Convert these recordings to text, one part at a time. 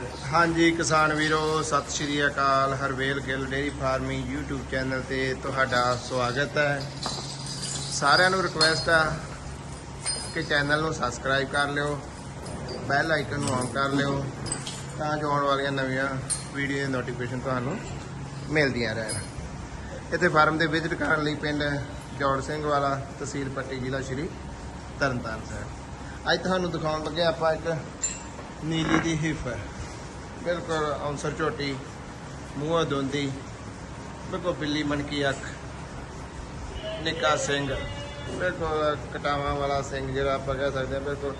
ਹਾਂਜੀ, ਕਿਸਾਨ ਵੀਰੋ, ਸਤਿ ਸ਼੍ਰੀ ਅਕਾਲ। Harvel Gill dairy farming YouTube channel ਤੇ ਤੁਹਾਡਾ ਸਵਾਗਤ ਹੈ। ਸਾਰਿਆਂ ਨੂੰ ਰਿਕੁਐਸਟ ਆ ਕਿ ਚੈਨਲ ਨੂੰ ਸਬਸਕ੍ਰਾਈਬ ਕਰ ਲਿਓ ਬੈਲ ਆਈਕਨ ਨੂੰ ਔਨ ਕਰ ਲਿਓ, ਤਾਂ ਜੋ ਆਉਣ ਵਾਲੀਆਂ ਨਵੀਆਂ ਵੀਡੀਓ ਦੀ ਨੋਟੀਫਿਕੇਸ਼ਨ ਤੁਹਾਨੂੰ ਮਿਲਦੀਆਂ ਰਹਿਣ। ਇੱਥੇ ਫਾਰਮ ਦੇ ਵਿਜ਼ਿਟ ਕਰਨ ਲਈ ਪਿੰਡ ਜੋੜ ਸਿੰਘ ਵਾਲਾ, ਤਹਿਸੀਲ ਪੱਟੀ ਜ਼ਿਲ੍ਹਾ ਸ਼੍ਰੀ ਤਰਨਤਾਰਨ ਸਾਹਿਬ। ਅੱਜ ਤੁਹਾਨੂੰ ਦਿਖਾਉਣ ਲੱਗੇ ਆਪਾਂ ਇੱਕ ਨੀਲੀ ਦੀ ਹਿਫ ਹੈ ਬਿਲਕੁਲ ਔਂਸਰ ਝੋਟੀ, ਮੂੰਹ ਦੋਂਦੀ ਬਿਲਕੁਲ ਬਿੱਲੀ ਮਨਕੀ ਅੱਖ, ਨਿੱਕਾ ਸਿੰਘ, ਬਿਲਕੁਲ ਕਟਾਵਾਂ ਵਾਲਾ ਸਿੰਘ ਜਿਹੜਾ ਆਪਾਂ ਕਹਿ ਸਕਦੇ ਹਾਂ, ਬਿਲਕੁਲ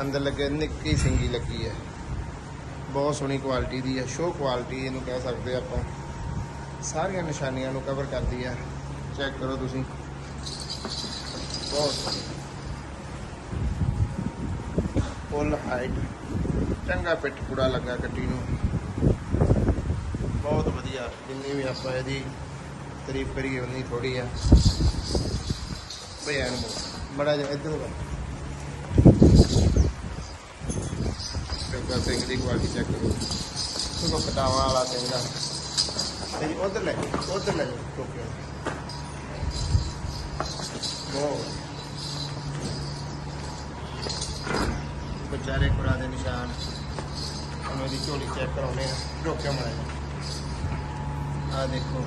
ਅੰਦਰ ਲੱਗੇ, ਨਿੱਕੀ ਸਿੰਗੀ ਲੱਗੀ ਹੈ। ਬਹੁਤ ਸੋਹਣੀ ਕੁਆਲਿਟੀ ਦੀ ਹੈ ਸ਼ੋ ਕੁਆਲਿਟੀ ਇਹਨੂੰ ਕਹਿ ਸਕਦੇ ਆਪਾਂ। ਸਾਰੀਆਂ ਨਿਸ਼ਾਨੀਆਂ ਨੂੰ ਕਵਰ ਕਰਦੀ ਹੈ। ਚੈੱਕ ਕਰੋ ਤੁਸੀਂ। ਬਹੁਤ ਸੋਹਣੀ। ਫੁੱਲ ਹਾਈਟ ਚੰਗਾ ਪਿੱਠ ਕੂੜਾ ਲੱਗਾ ਗੱਡੀ ਨੂੰ। ਬਹੁਤ ਵਧੀਆ। ਜਿੰਨੀ ਵੀ ਆਪਾਂ ਇਹਦੀ ਤਾਰੀਫ ਕਰੀਏ, ਉਨੀ ਥੋੜੀ ਆ। ਭਈਆ ਨੂੰ ਬੜਾ ਜਿਹਾ ਇੱਧਰ ਨੂੰ ਕਰ। ਸਿੰਘ ਦੀ ਕੁਆਲਿਟੀ ਚੈੱਕ ਕਰੋ। ਉਹ ਕਟਾਵਾਂ ਵਾਲਾ ਸਿੰਘ ਦਾ ਤੇ ਉਧਰ ਲੈ ਉਧਰ ਲੈ ਟੋਕੇ ਬਹੁਤ ਵਿਚਾਰੇ ਕੁੜਾ ਦੇ ਨਿਸ਼ਾਨ। ਉਹਨਾਂ ਦੀ ਝੋਲੀ ਚੈੱਕ ਕਰਾਉਣੇ ਆ। ਰੋਕਿਆ ਮਾਇਆ ਆ ਦੇਖੋ।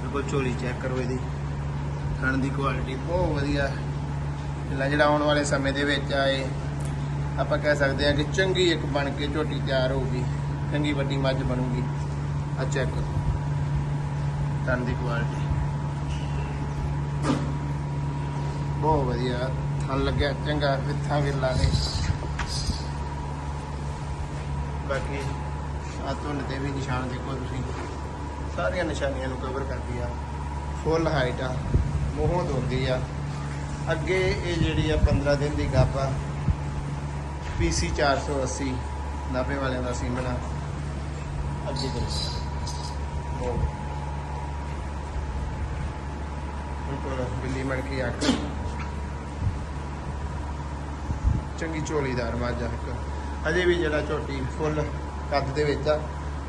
ਬਿਲਕੁਲ ਝੋਲੀ ਚੈੱਕ ਕਰੋ ਇਹਦੀ। ਖਾਣ ਦੀ ਕੁਆਲਿਟੀ ਬਹੁਤ ਵਧੀਆ। ਜਿਹੜਾ ਜਿਹੜਾ ਆਉਣ ਵਾਲੇ ਸਮੇਂ ਦੇ ਵਿੱਚ ਆਏ ਆਪਾਂ ਕਹਿ ਸਕਦੇ ਹਾਂ ਕਿ ਚੰਗੀ ਇੱਕ ਬਣ ਕੇ ਝੋਟੀ ਤਿਆਰ ਹੋਊਗੀ। ਚੰਗੀ ਵੱਡੀ ਮੱਝ ਬਣੂਗੀ। ਆ ਚੈੱਕ ਕਰੋ। ਖਾਣ ਦੀ ਕੁਆਲਿਟੀ ਬਹੁਤ ਵਧੀਆ। ਥਣ ਲੱਗਿਆ ਚੰਗਾ ਵਿੱਥਾਂ ਵਿਰਲਾ ਨੇ ਬਾਕੀ ਆ ਧੁੰਨ ਤੇ ਵੀ ਨਿਸ਼ਾਨ ਦੇਖੋ ਤੁਸੀਂ। ਸਾਰੀਆਂ ਨਿਸ਼ਾਨੀਆਂ ਨੂੰ ਕਵਰ ਕਰਦੀ ਆ। ਫੁੱਲ ਹਾਈਟ ਆ ਮੂੰਹੋਂ ਧੋਂਦੀ ਆ। ਅੱਗੇ ਇਹ ਜਿਹੜੀ ਆ 15 ਦਿਨ ਦੀ ਗੱਪ ਆ ਪੀਸੀ 480 ਨਾਭੇ ਵਾਲਿਆਂ ਦਾ ਸੀਮਨ ਆ। ਅੱਗੇ ਦੇ ਉਹ ਬਿਲਕੁਲ ਬਿੱਲੀ ਮਣਕੀ ਅੱਖ ਚੰਗੀ ਝੋਲੀਦਾਰ ਮੱਝ ਆ ਇੱਕ। ਹਜੇ ਵੀ ਜਿਹੜਾ ਝੋਟੀ ਫੁੱਲ ਕੱਦ ਦੇ ਵਿੱਚ ਆ,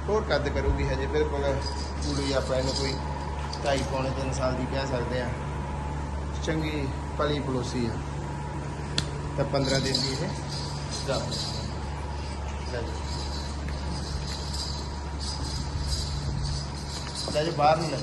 ਹੋਰ ਕੱਦ ਕਰੂਗੀ ਹਜੇ, ਬਿਲਕੁਲ ਪੂਰੀ ਆਪਾਂ ਇਹਨੂੰ ਕੋਈ ਢਾਈ ਪੌਣੇ ਤਿੰਨ ਸਾਲ ਦੀ ਕਹਿ ਸਕਦੇ ਆ। ਚੰਗੀ ਪਲੀ ਪਲੋਸੀ ਆ। ਤਾਂ 15 ਦਿਨ ਦੀ ਇਹ ਗੱਪ ਲੈ ਜੀ। ਬਾਹਰ ਨੂੰ ਲੈ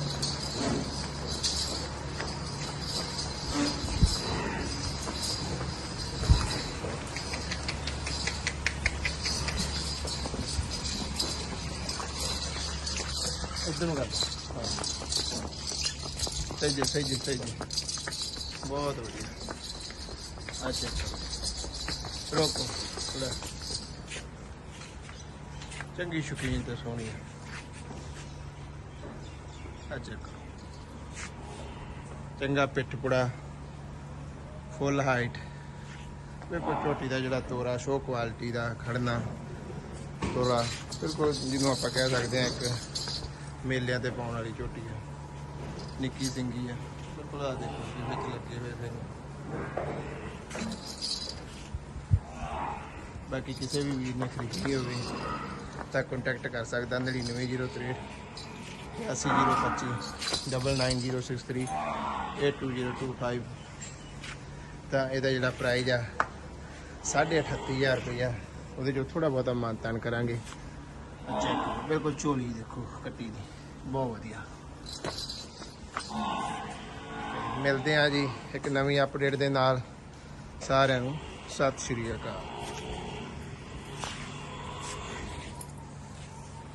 ਨੂੰ ਕਰ ਸਹੀ ਜੀ ਸਹੀ ਜੀ ਸਹੀ ਜੀ। ਬਹੁਤ ਵਧੀਆ। ਅੱਛਾ ਰੋਕੋ ਥੋੜਾ ਚੰਗੀ ਸ਼ੁਕੀਨ ਤੇ ਸੋਹਣੀ ਅੱਛਾ। ਚੰਗਾ ਪਿੱਠ ਪੁੜਾ। ਫੁੱਲ ਹਾਈਟ। ਬਿਲਕੁਲ ਝੋਟੀ ਦਾ ਜਿਹੜਾ ਤੋਰਾ ਸ਼ੋ ਕੁਆਲਿਟੀ ਦਾ ਖੜਨਾ। ਤੋਰਾ, ਬਿਲਕੁਲ ਜਿਹਨੂੰ ਆਪਾਂ ਕਹਿ ਸਕਦੇ ਹਾਂ ਇੱਕ ਮੇਲਿਆਂ ਤੇ ਪਾਉਣ ਵਾਲੀ ਝੋਟੀ ਆ। ਨਿੱਕੀ ਸਿੰਗੀ ਹੈ ਬਿਲਕੁਲ ਆ ਦੇਖੋ ਜੀ, ਵਿੱਚ ਲੱਗੇ ਹੋਏ ਫਿਰ ਬਾਕੀ ਕਿਸੇ ਵੀ ਵੀਰ ਨੇ ਖਰੀਦੀ ਹੋਵੇ ਤਾਂ ਕੰਟੈਕਟ ਕਰ ਸਕਦਾ 9903 80025 99063 82025 ਤਾਂ ਇਹਦਾ ਜਿਹੜਾ ਪ੍ਰਾਈਜ਼ ਆ 38500 ਰੁਪਇਆ ਉਹਦੇ ਚੋਂ ਥੋੜਾ ਬਹੁਤਾ ਮਾਨਤਾਨ ਕਰਾਂਗੇ। ਅੱਛਾ ਬਿਲਕੁਲ ਝੋਲੀ ਦੇਖੋ, ਕੱਟੀ ਦੀ। ਬਹੁਤ ਵਧੀਆ। ਮਿਲਦੇ ਆ ਜੀ ਇੱਕ ਨਵੀਂ ਅਪਡੇਟ ਦੇ ਨਾਲ ਸਾਰਿਆਂ ਨੂੰ। ਸਤਿ ਸ਼੍ਰੀ ਅਕਾਲ।